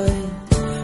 ย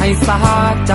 ให้สาใจ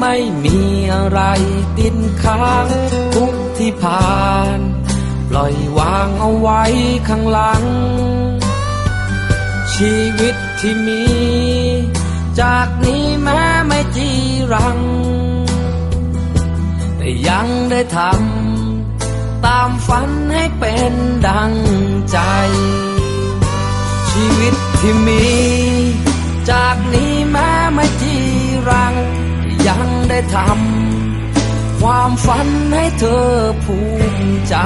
ไม่มีอะไรติดค้างทุกที่ผ่าน ปล่อยวางเอาไว้ข้างหลัง ชีวิตที่มี จากนี้แม้ไม่จีรัง แต่ยังได้ทำตามฝันให้เป็นดังใจ ชีวิตที่มี จากนี้แม้ไม่จีรังยัง ทำความฝันให้เธอภูมิใจ